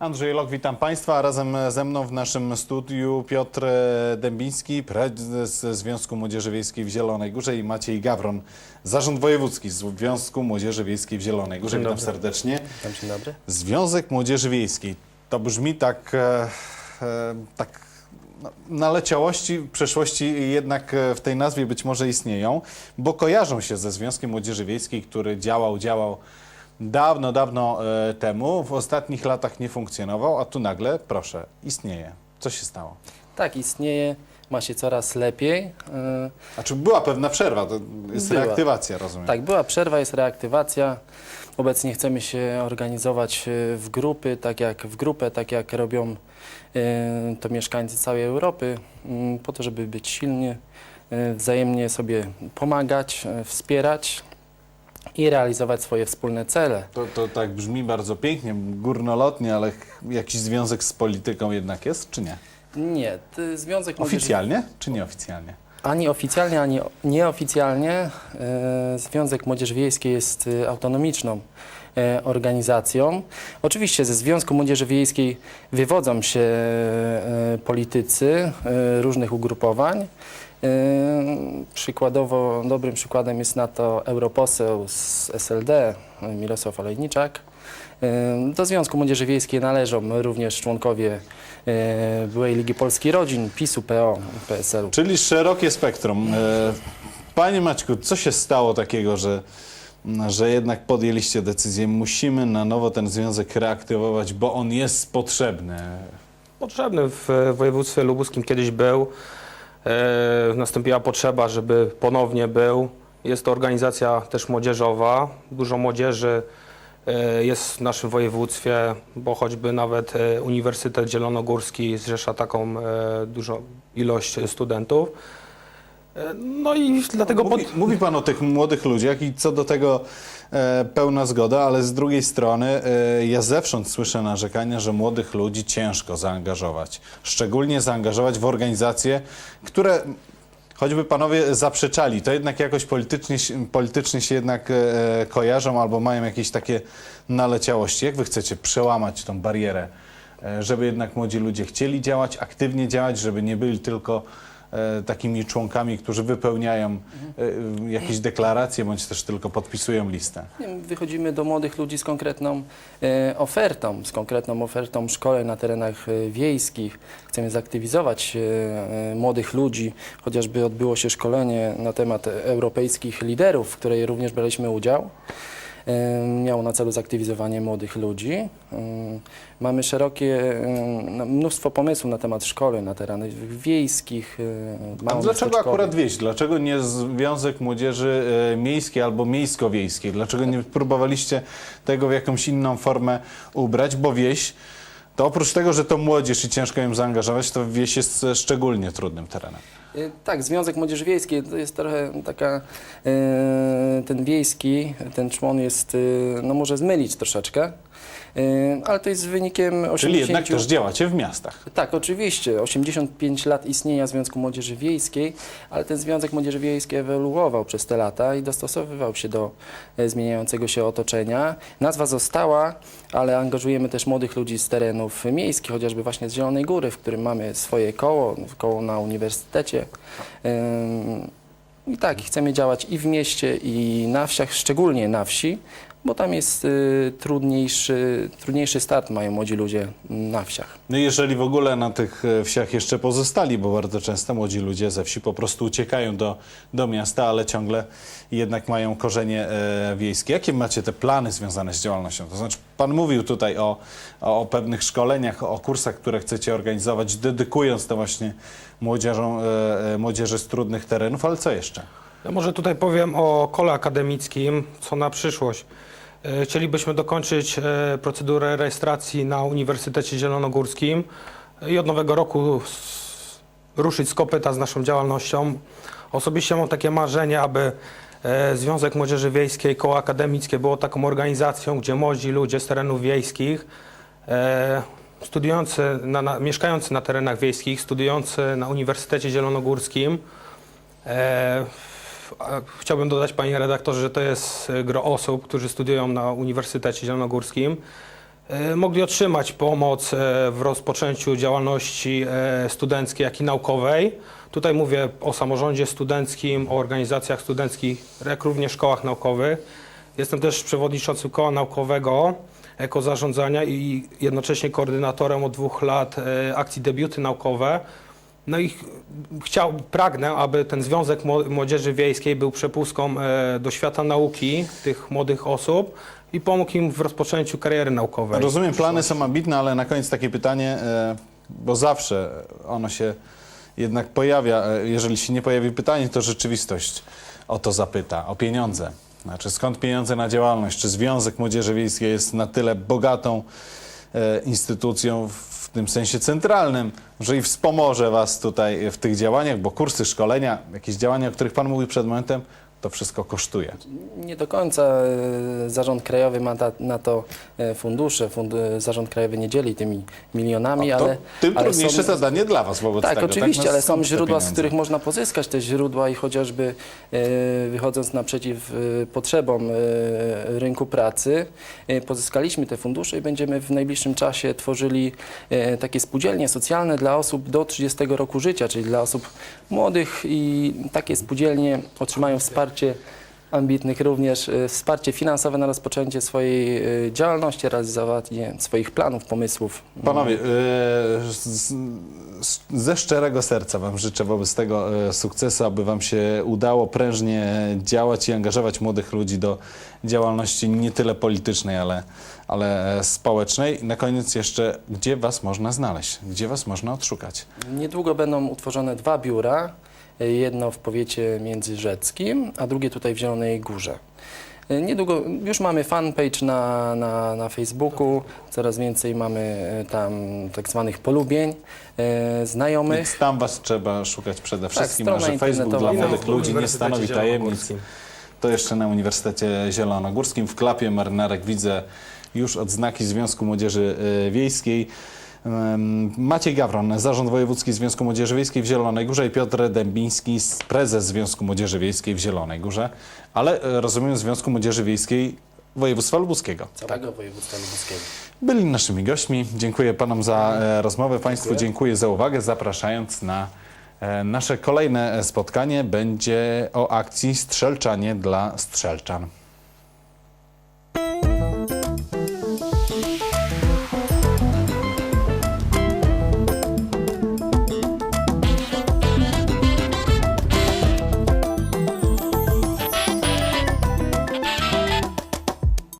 Andrzej Lok, witam Państwa. Razem ze mną w naszym studiu Piotr Dębiński, prezes Związku Młodzieży Wiejskiej w Zielonej Górze i Maciej Gawron, zarząd wojewódzki Związku Młodzieży Wiejskiej w Zielonej Górze. Dzień Witam dobry. serdecznie. Witam, dzień dobry. Związek Młodzieży Wiejskiej. To brzmi tak, e, e, tak no, naleciałości w przeszłości jednak e, w tej nazwie być może istnieją, bo kojarzą się ze Związkiem Młodzieży Wiejskiej, który działał, działał dawno, dawno e, temu. W ostatnich latach nie funkcjonował, a tu nagle, proszę, istnieje. Co się stało? Tak, istnieje, ma się coraz lepiej. Yy, A czy była pewna przerwa? To jest Była. reaktywacja, rozumiem. Tak, była przerwa, jest reaktywacja. Obecnie chcemy się organizować yy, w grupy, tak jak w grupę, tak jak robią to mieszkańcy całej Europy, yy, po to, żeby być silni, wzajemnie sobie pomagać, wspierać i realizować swoje wspólne cele. To, to tak brzmi bardzo pięknie, górnolotnie, ale jakiś związek z polityką jednak jest, czy nie? Nie, ty- Związek Młodzieży Oficjalnie, czy nieoficjalnie? Ani oficjalnie, ani nieoficjalnie e, Związek Młodzieży Wiejskiej jest e, autonomiczną e, organizacją. Oczywiście ze Związku Młodzieży Wiejskiej wywodzą się e, politycy e, różnych ugrupowań. Przykładowo dobrym przykładem jest na to europoseł z SLD Mirosław Olejniczak. Do Związku Młodzieży Wiejskiej należą również członkowie e, byłej Ligi Polskiej Rodzin, PiSu, PO, PSL-u. Czyli szerokie spektrum. E, Panie Maćku, co się stało takiego, że, że jednak podjęliście decyzję, musimy na nowo ten związek reaktywować, bo on jest potrzebny? Potrzebny w województwie lubuskim kiedyś był. E, nastąpiła potrzeba, żeby ponownie był. Jest to organizacja też młodzieżowa. Dużo młodzieży e, jest w naszym województwie, bo choćby nawet e, Uniwersytet Zielonogórski zrzesza taką dużą ilość studentów. E, no i dlatego pod... Mówi, mówi Pan o tych młodych ludziach i co do tego e, pełna zgoda, ale z drugiej strony e, ja zewsząd słyszę narzekania, że młodych ludzi ciężko zaangażować. Szczególnie zaangażować w organizacje, które choćby panowie zaprzeczali, to jednak jakoś politycznie, się- politycznie się jednak e, kojarzą albo mają jakieś takie naleciałości. Jak wy chcecie przełamać tą barierę, e, żeby jednak młodzi ludzie chcieli działać, aktywnie działać, żeby nie byli tylko e, takimi członkami, którzy wypełniają e, jakieś deklaracje, bądź też tylko podpisują listę. Wychodzimy do młodych ludzi z konkretną e, ofertą, z konkretną ofertą szkoleń na terenach e, wiejskich. Chcemy zaktywizować e, e, młodych ludzi, chociażby odbyło się szkolenie na temat europejskich liderów, w której również braliśmy udział. Miało na celu zaktywizowanie młodych ludzi. Mamy szerokie, no, mnóstwo pomysłów na temat szkoleń na terenach wiejskich. e, A dlaczego akurat wieś? Dlaczego nie Związek Młodzieży e, Miejskiej albo Miejsko-Wiejskiej? Dlaczego nie próbowaliście tego w jakąś inną formę ubrać? Bo wieś, to oprócz tego, że to młodzież i ciężko ją zaangażować, to wieś jest szczególnie trudnym terenem. Y, Tak, Związek Młodzieży Wiejskiej to jest trochę taka, y, ten wiejski, ten człon jest, y, no może zmylić troszeczkę, ale to jest wynikiem 80... Czyli jednak też działacie w miastach. Tak, oczywiście. 85 lat istnienia Związku Młodzieży Wiejskiej, ale ten Związek Młodzieży Wiejskiej ewoluował przez te lata i dostosowywał się do e, zmieniającego się otoczenia. Nazwa została, ale angażujemy też młodych ludzi z terenów miejskich, chociażby właśnie z Zielonej Góry, w którym mamy swoje koło, koło na uniwersytecie. I tak, chcemy działać i w mieście, i na wsiach, szczególnie na wsi, bo tam jest y, trudniejszy, trudniejszy start mają młodzi ludzie na wsiach. No i jeżeli w ogóle na tych e, wsiach jeszcze pozostali, bo bardzo często młodzi ludzie ze wsi po prostu uciekają do, do miasta, ale ciągle jednak mają korzenie e, wiejskie. Jakie macie te plany związane z działalnością? To znaczy, Pan mówił tutaj o, o, o pewnych szkoleniach, o kursach, które chcecie organizować, dedykując to właśnie młodzieżą, e, e, młodzieży z trudnych terenów, ale co jeszcze? Ja może tutaj powiem o kole akademickim, co na przyszłość. E, Chcielibyśmy dokończyć e, procedurę rejestracji na Uniwersytecie Zielonogórskim i od nowego roku ruszyć z kopyta z naszą działalnością. Osobiście mam takie marzenie, aby e, Związek Młodzieży Wiejskiej, Koło Akademickie było taką organizacją, gdzie młodzi ludzie z terenów wiejskich, studiujący, na, na, mieszkający na terenach wiejskich, studiujący na Uniwersytecie Zielonogórskim, Chciałbym dodać, panie redaktorze, że to jest e, gro osób, którzy studiują na Uniwersytecie Zielonogórskim. e, mogli otrzymać pomoc e, w rozpoczęciu działalności studenckiej, jak i naukowej. Tutaj mówię o samorządzie studenckim, o organizacjach studenckich, jak również szkołach naukowych. Jestem też przewodniczącym koła naukowego Ekozarządzania i jednocześnie koordynatorem od dwóch lat akcji debiuty naukowe. No i ch- chciał, pragnę, aby ten Związek Mło- Młodzieży Wiejskiej był przepustką e, do świata nauki tych młodych osób i pomógł im w rozpoczęciu kariery naukowej. Rozumiem, plany są ambitne, ale na koniec takie pytanie, e, bo zawsze ono się jednak pojawia. e, Jeżeli się nie pojawi pytanie, to rzeczywistość o to zapyta, o pieniądze. Znaczy, skąd pieniądze na działalność? Czy Związek Młodzieży Wiejskiej jest na tyle bogatą e, instytucją w tym sensie centralnym, że i wspomoże Was tutaj w tych działaniach, bo kursy, szkolenia, jakieś działania, o których Pan mówił przed momentem, to wszystko kosztuje. Nie do końca e, Zarząd Krajowy ma ta, na to e, fundusze. Fund, e, Zarząd Krajowy nie dzieli tymi milionami, No, ale. tym ale trudniejsze są- zadanie dla Was wobec Tak, tego. oczywiście, No ale są źródła, z których można pozyskać te źródła i chociażby wychodząc naprzeciw potrzebom rynku pracy, pozyskaliśmy te fundusze i będziemy w najbliższym czasie tworzyli takie spółdzielnie socjalne dla osób do 30 roku życia, czyli dla osób młodych i takie spółdzielnie otrzymają wsparcie ambitnych również, e, wsparcie finansowe na rozpoczęcie swojej e, działalności, realizowanie swoich planów, pomysłów. Panowie, z, z, ze szczerego serca Wam życzę wobec tego sukcesu, aby Wam się udało prężnie działać i angażować młodych ludzi do działalności nie tyle politycznej, ale, ale e, społecznej. Na koniec jeszcze, gdzie Was można znaleźć? Gdzie Was można odszukać? Niedługo będą utworzone dwa biura. Jedno w powiecie międzyrzeckim, a drugie tutaj w Zielonej Górze. Niedługo już mamy fanpage na, na, na Facebooku, coraz więcej mamy e, tam tak zwanych polubień, e, znajomych. Więc tam Was trzeba szukać przede wszystkim, a strona że Facebook internetowa. dla na młodych ludzi nie Uniwersytecie stanowi tajemnic. Zielonogórskim. To jeszcze na Uniwersytecie Zielonogórskim. W klapie marynarek widzę już odznaki Związku Młodzieży e, Wiejskiej. Maciej Gawron, Zarząd Wojewódzki Związku Młodzieży Wiejskiej w Zielonej Górze i Piotr Dębiński, prezes Związku Młodzieży Wiejskiej w Zielonej Górze, ale e, rozumiem Związku Młodzieży Wiejskiej Województwa Lubuskiego. Całego województwa lubuskiego. Byli naszymi gośćmi. Dziękuję Panom za e, rozmowę. Państwu dziękuję za uwagę. Zapraszając na e, nasze kolejne spotkanie będzie o akcji Strzelczanie dla Strzelczan.